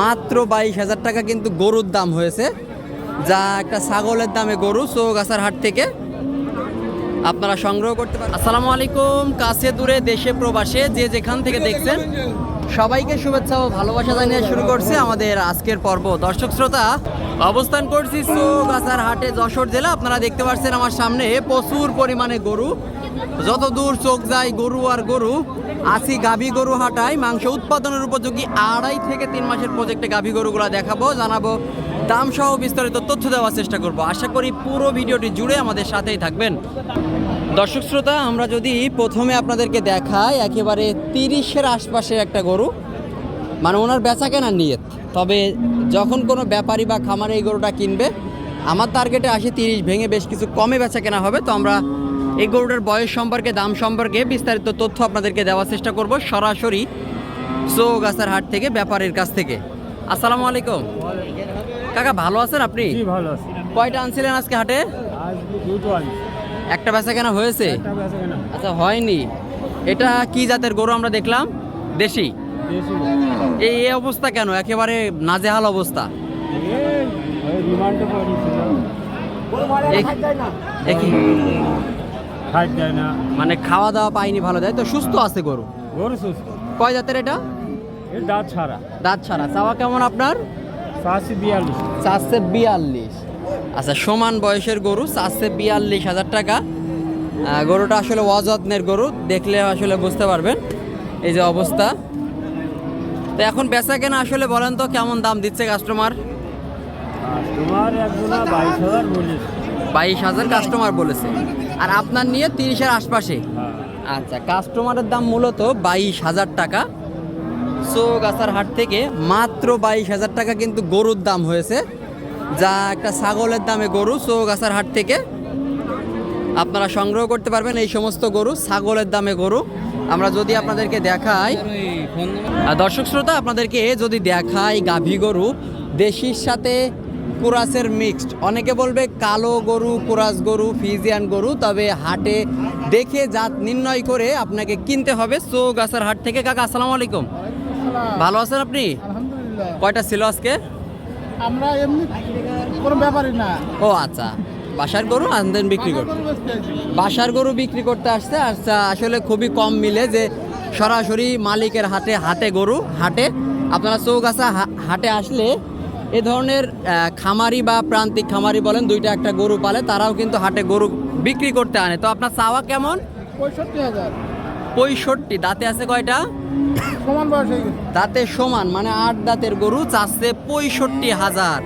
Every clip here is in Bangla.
মাত্র বাইশ হাজার টাকা কিন্তু গরুর দাম হয়েছে। যা একটা ছাগলের দামে গরু, চৌগাছার হাট থেকে আপনারা সংগ্রহ করতে পারেন। আসসালামু আলাইকুম, কাছে দূরে দেশে প্রবাসে যে যেখান থেকে দেখছেন, সবাইকে শুভেচ্ছা ও ভালোবাসা জানিয়ে শুরু করছে আমাদের আজকের পর্ব। দর্শক শ্রোতা, অবস্থান করছি চৌগাছার হাটে, যশোর জেলা। আপনারা দেখতে পাচ্ছেন আমার সামনে প্রচুর পরিমাণে গরু। যত দূর চোখ যায় গরু আর গরু আসি গাভী গরু হাটায়, মাংস উৎপাদনের উপযোগী আড়াই থেকে তিন মাসের প্রজেক্টে গাভী গরুগুলো দেখাবো, জানাব, দাম সহ বিস্তারিত তথ্য দেওয়ার চেষ্টা করব। আশা করি পুরো ভিডিওটি জুড়ে আমাদের সাথেই থাকবেন। দর্শক শ্রোতা, আমরা যদি প্রথমে আপনাদেরকে দেখাই, একেবারে তিরিশের আশপাশে একটা গরু। মানে ওনার বেচা কেনার নিয়ত। তবে যখন কোনো ব্যাপারী বা খামারে এই গরুটা কিনবে, আমার টার্গেটে আসে তিরিশ ভেঙে বেশ কিছু কমে বেচা কেনা হবে, তো আমরা এই গরুটার বয়স সম্পর্কে দাম সম্পর্কে বিস্তারিত তথ্য আপনাদেরকে দেওয়ার চেষ্টা করব সরাসরি চৌগাছার হাট থেকে ব্যাপারীর কাছ থেকে। আসসালামু আলাইকুম। কাকা ভালো আছেন আপনি? ভালো আছে। কয়টা আনছিলেন আজকে হাটে? একটা বেচা কেনা হয়েছে? আচ্ছা হয়নি। এটা কি জাতের গরু আমরা দেখলাম? দেশি? এই এই অবস্থা কেন? একেবারে নাজেহাল অবস্থা। এই খাট দেয় না। মানে খাওয়া দাওয়া পাইনি ভালো দেয় তো? সুস্থ আছে গরু। গরু সুস্থ। কয় জাতের এটা? এর দাঁত ছাড়া। দাঁত ছাড়া। চাওয়া কেমন আপনার? চাষি বিয়াল্লিশ। চারশে বিয়াল্লিশ। আচ্ছা সমান বয়সের গরু চারশে বিয়াল্লিশ হাজার টাকা। গরুটা আসলে অযত্নের গরু দেখলে আসলে বুঝতে পারবেন এই যে অবস্থা। তো এখন বেচা কেনা আসলে বলেন তো কেমন দাম দিচ্ছে কাস্টমার একজনা বাইশ হাজার বাইশ হাজার কাস্টমার বলেছে। আর আপনার নিয়ে তিরিশের আশপাশে। হ্যাঁ। আচ্ছা কাস্টমারের দাম মূলত বাইশ হাজার টাকা। চৌগাছার হাট থেকে মাত্র বাইশ হাজার টাকা কিন্তু গরুর দাম হয়েছে। যা একটা ছাগলের দামে গরু চৌগাছার হাট থেকে আপনারা সংগ্রহ করতে পারবেন এই সমস্ত গরু ছাগলের দামে গরু। আমরা যদি আপনাদেরকে দেখাই আর দর্শক শ্রোতা আপনাদেরকে যদি দেখাই গাভী গরু দেশির সাথে কুরাসের মিক্সড। অনেকে বলবে কালো গরু কুরাস গরু ফিজিয়ান গরু তবে হাটে দেখে জাত নির্ণয় করে আপনাকে কিনতে হবে। সো চৌগাছার হাট থেকে কাকা আসসালামু আলাইকুম। ভালো আছেন আপনি? কয়টা ছিল আজকে? আমরা এমনি কোনো ব্যাপারই না। ও আচ্ছা। বাসার গরু আনদেন বিক্রি করতে? বাসার গরু বিক্রি করতে আসছে আচ্ছা আসলে খুবই কম মিলে যে সরাসরি মালিকের হাতে হাতে গরু হাটে। আপনারা চৌগাছা হাটে আসলে এ ধরনের খামারি বা প্রান্তিক খামারি বলেন দুইটা একটা গরু পালে তারাও কিন্তু হাটে গরু বিক্রি করতে আনে। তো আপনার চাওয়া কেমন? পঁয়ষট্টি হাজার। পঁয়ষট্টি। দাঁতে আছে কয়টা? সমান বয়স দাঁতে সমান মানে আট দাঁতের গরু চাচ্ছে পঁয়ষট্টি হাজার।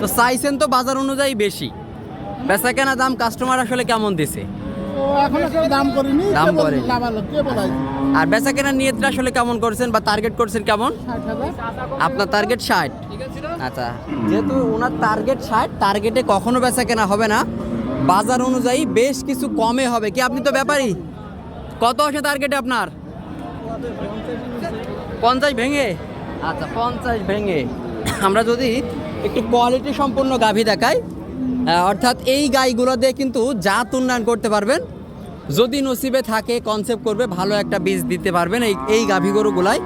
তো চাইছেন তো বাজার অনুযায়ী বেশি। বেচা কেনা দাম কাস্টমার আসলে কেমন দিছে? দাম করিনি আর বেচা কেনার নিয়তটা আসলে কেমন করছেন বা টার্গেট করছেন কেমন? আপনার টার্গেট ষাট। আচ্ছা যেহেতু ওনার টার্গেট ষাট টার্গেটে কখনো বেচা কেনা হবে না। বাজার অনুযায়ী বেশ কিছু কমে হবে। কি আপনি তো ব্যাপারী? কত আসে টার্গেটে আপনার? পঞ্চাশ ভেঙে? আচ্ছা পঞ্চাশ ভেঙে। আমরা যদি একটু কোয়ালিটি সম্পূর্ণ গাভী দেখাই। অর্থাৎ এই গাইগুলো দিয়ে কিন্তু জাত উন্নয়ন করতে পারবেন, যদি নসিবে থাকে কনসেপ্ট করবে, ভালো একটা বীজ দিতে পারবেন এই এই গাভী গরুগুলাই।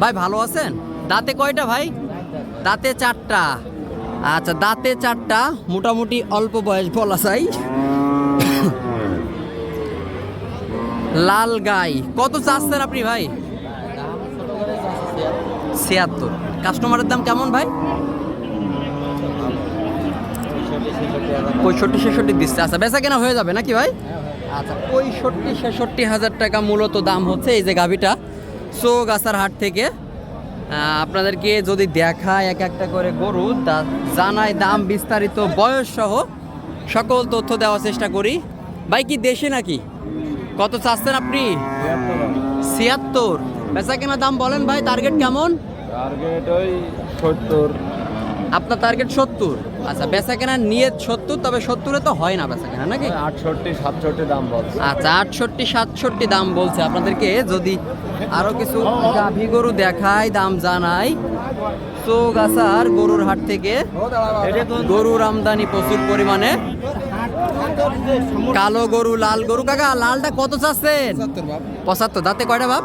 ভাই, ভালো আছেন? দাঁতে কয়টা ভাই? দাঁতে চারটা। আচ্ছা দাঁতে চারটা, মোটামুটি অল্প বয়স বলা যায়। লাল গাই, কত চাচ্ছেন আপনি ভাই? ছিয়াত্তর। কাস্টমারের দাম কেমন ভাই? পঁয়ষট্টি ছেষট্টি দিচ্ছে। আচ্ছা বেচা কেনা হয়ে যাবে নাকি ভাই? আচ্ছা পঁয়ষট্টি ছেষট্টি হাজার টাকা মূলত দাম হচ্ছে এই যে গাভিটা। চৌগাছার হাট থেকে আপনাদেরকে যদি দেখায় এক একটা করে গরু জানায় দাম বিস্তারিত বয়স সহ সকল তথ্য দেওয়ার চেষ্টা করি। ভাই কি দেশে নাকি? কত চাচ্ছেন আপনি? ছিয়াত্তর। বেচা কেনা দাম বলেন ভাই টার্গেট কেমন? টার্গেট ওই সত্তর। আপনার টার্গেট সত্তর। আচ্ছা বেচা কেনার নিয়ত সত্তর তবে সত্তরে তো হয় না বেচা কেনা নাকি আটষট্টি সাতষট্টি দাম বলছে। আচ্ছা আটষট্টি সাতষট্টি দাম বলছে। আপনাদেরকে যদি আরও কিছু গাভী গরু দেখায় দাম জানাই। চৌগাছার গরুর হাট থেকে গরুর আমদানি প্রচুর পরিমাণে। কালো গরু লাল গরু। কাকা লালটা কত চাচ্ছেন? পঁচাত্তর দাঁতে কয়টা বাপ?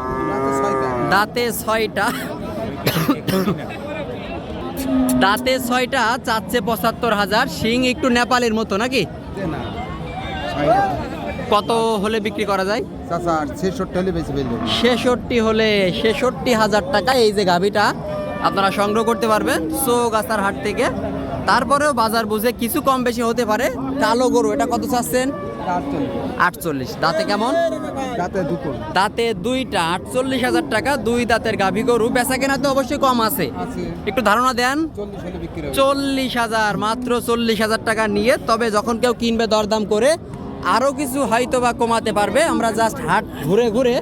দাঁতে ছয়টা। দাঁতে ছয়টা চাচ্ছে পঁচাত্তর হাজার শিং একটু নেপালের মতো নাকি? কত হলে বিক্রি করা যায়? ছেষট্টি হলে ছেষট্টি হাজার টাকা এই যে গাভিটা আপনারা সংগ্রহ করতে পারবেন সো গাছার হাট থেকে। তারপরেও বাজার বুঝে কিছু কম বেশি হতে পারে। কালো গরু এটা কত চাচ্ছেন? আটচল্লিশ। দাঁতে কেমন? তাতে দুটো দাঁতে দুইটা আটচল্লিশ হাজার টাকা দুই দাঁতের গাভী গরু। বেচা কেনা তো অবশ্যই কম আছে। একটু ধারণা দেন। চল্লিশ হাজার মাত্র চল্লিশ হাজার টাকা নিয়ে তবে যখন কেউ কিনবে দরদাম করে আরও কিছু হয়তো বা কমাতে পারবে। আমরা জাস্ট হাট ঘুরে ঘুরে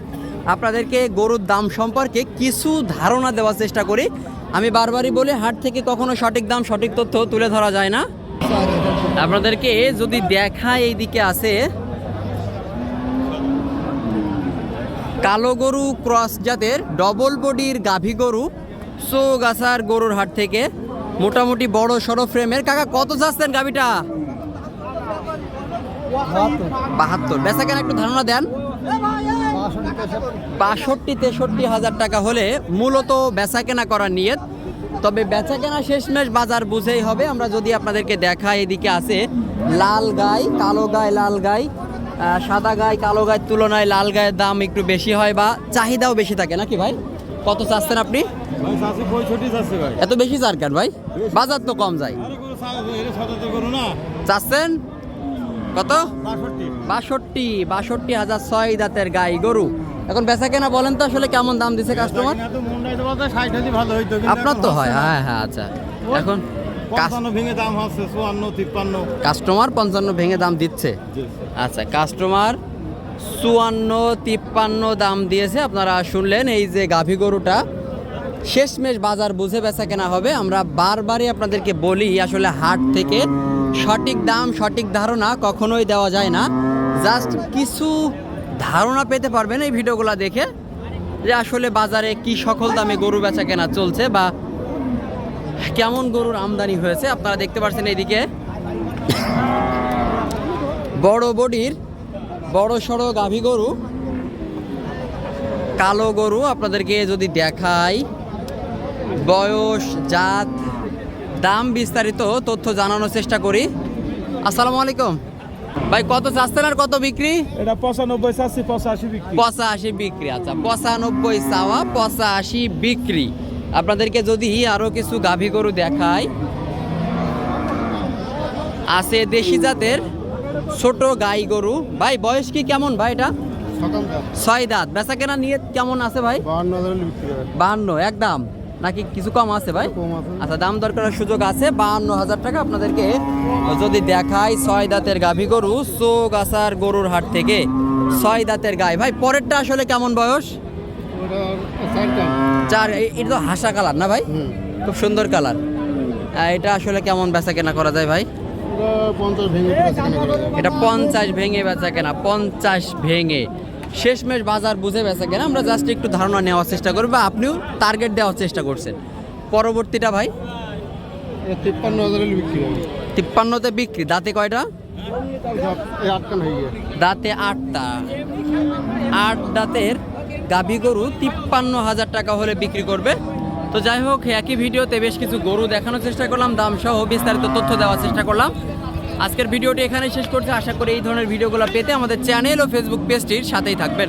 আপনাদেরকে গরুর দাম সম্পর্কে কিছু ধারণা দেওয়ার চেষ্টা করি। আমি বারবারই বলি হাট থেকে কখনো সঠিক দাম সঠিক তথ্য তুলে ধরা যায় না। আপনাদেরকে যদি দেখায় এইদিকে আছে, কালো গরু ক্রস জাতের ডবল বডির গাভী গরু গাছার গরুর হাট থেকে, মোটামুটি বড় সড়ো ফ্রেমের। কাকা, কত যাচ্ছেন গাভীটা? বাহাত্তর। বেচা কেন একটু ধারণা দেন। বাষট্টি তেষট্টি হাজার টাকা হলে মূলত বেচা কেনা করার নিয়ত। তবে বেচা কেনা শেষমেশ বাজার বুঝেই হবে। আমরা যদি আপনাদেরকে দেখাই এদিকে আছে লাল গাই কালো গাই লাল গাই। সাদা গাই কালো গায়ের তুলনায় লাল গায়ের দাম একটু বেশি হয় বা চাহিদাও বেশি থাকে নাকি ভাই? কত চাচ্ছেন আপনি? এত বেশি চার কাট ভাই? বাজার তো কম যায়। চাচ্ছেন? কত? বাষট্টি বাষট্টি হাজার ছয় দাঁতের গাই গরু। এখন বেচা কেনা বলেন তো আসলে কেমন দাম দিছে কাস্টমার আপনার তো হয় হ্যাঁ হ্যাঁ আচ্ছা। এখন কাস্টমার পঞ্চান্ন ভেঙে দাম দিচ্ছে? আচ্ছা কাস্টমার চুয়ান্ন তিপ্পান্ন দাম দিয়েছে। আপনারা শুনলেন এই যে গাভী গরুটা। শেষমেশ বাজার বুঝে বেচা কেনা হবে। আমরা বারবারই আপনাদেরকে বলি আসলে হাট থেকে সঠিক দাম সঠিক ধারণা কখনোই দেওয়া যায় না। জাস্ট কিছু ধারণা পেতে পারবেন এই ভিডিওগুলো দেখে যে আসলে বাজারে কি সকল দামে গরু বেচা কেনা চলছে বা কেমন গরুর আমদানি হয়েছে। আপনারা দেখতে পাচ্ছেন এইদিকে। বড় বডির, বড় সড়ো গাভী গরু, কালো গরু আপনাদেরকে যদি দেখাই, বয়স, জাত, দাম বিস্তারিত তথ্য জানানোর চেষ্টা করি। আসসালামু আলাইকুম। ভাই কত চাচ্ছেন আর কত বিক্রি? এটা পঁচানব্বই চাষি পঁচাশি বিক্রি। পঁচাশি বিক্রি আচ্ছা পঁচানব্বই চাওয়া পঁচাশি বিক্রি। আপনাদেরকে যদি আরও কিছু গাভী গরু দেখাই আছে দেশি জাতের ছোট গাই গরু। ভাই বয়স কি কেমন ভাই এটা? ছয় দাঁত। বেচা কেনা নিয়ে কেমন আছে ভাই? বাহান্ন একদম। নাকি কিছু কম আছে ভাই? আচ্ছা দাম দরকারের সুযোগ আছে। বাহান্ন হাজার টাকা আপনাদেরকে যদি দেখাই ছয় দাঁতের গাভী গরু চোখ আসার গরুর হাট থেকে ছয় দাঁতের গায়ে ভাই পরেরটা আসলে কেমন বয়স? চার এটা তো হাসা কালার না ভাই? খুব সুন্দর কালার। এটা আসলে কেমন বেচা কেনা করা যায় ভাই। এটা পঞ্চাশ ভেঙে বেচা কেনা পঞ্চাশ ভেঙে। শেষমেশ বাজার বুঝে বেচা কেনা আমরা জাস্ট একটু ধারণা নেওয়ার চেষ্টা করি বা আপনিও টার্গেট দেওয়ার চেষ্টা করছেন। পরবর্তীটা ভাই? তিপ্পান্ন হাজার হলে বিক্রি হবে। তিপ্পান্নতে বিক্রি দাঁতে কয়টা? দাঁতে আটটা। আট দাঁতের গাভী গরু তিপ্পান্ন হাজার টাকা হলে বিক্রি করবে। তো যাই হোক একই ভিডিওতে বেশ কিছু গরু দেখানোর চেষ্টা করলাম দাম সহ বিস্তারিত তথ্য দেওয়ার চেষ্টা করলাম। আজকের ভিডিওটি এখানে শেষ করছি। আশা করি এই ধরনের ভিডিওগুলো পেতে আমাদের চ্যানেল ও ফেসবুক পেজটির সাথেই থাকবেন।